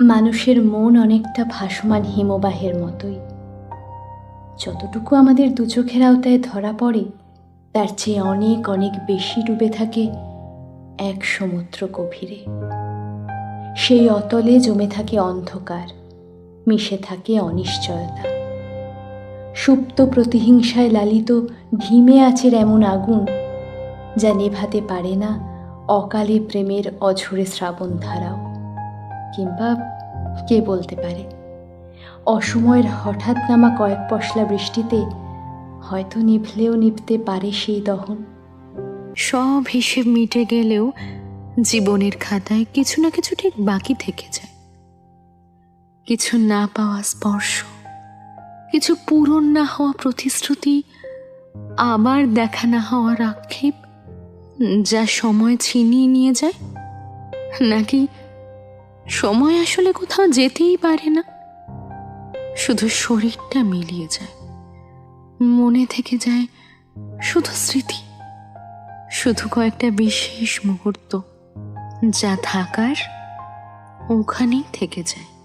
মানুষের মন অনেকটা ভাসমান হিমবাহের মতোই। যতটুকু আমাদের দু চোখের আওতায় ধরা পড়ে, তার চেয়ে অনেক অনেক বেশি ডুবে থাকে এক সমুদ্র গভীরে। সেই অতলে জমে থাকে অন্ধকার, মিশে থাকে অনিশ্চয়তা। সুপ্ত প্রতিহিংসায় লালিত, ধিমে আছের এমন আগুন, যা নেভাতে পারে না অকালে প্রেমের অঝরে শ্রাবণ ধারাও। কিংবা কে বলতে পারে? অসময়ের হঠাৎ নামা কয়েক পশলা বৃষ্টিতে হয়তো নিভলেও নিভতে পারে সেই দহন। সব হিসেব মিটে গেলেও জীবনের খাতায় কিছু না কিছু ঠিক বাকি থেকে যায়। কিছু না পাওয়া স্পর্শ, কিছু পূরণ না হওয়া প্রতিশ্রুতি, আবার দেখা না হওয়ার আক্ষেপ, যা সময় ছিনিয়ে নিয়ে যায়, নাকি সময় আসলে কোথাও যেতেই পারে না। শুধু শরীরটা মিলিয়ে যায়। মনে থেকে যায় শুধু স্মৃতি। শুধু কয়েকটা বিশেষ মুহূর্ত যা থাকার ওখানেই থেকে যায়।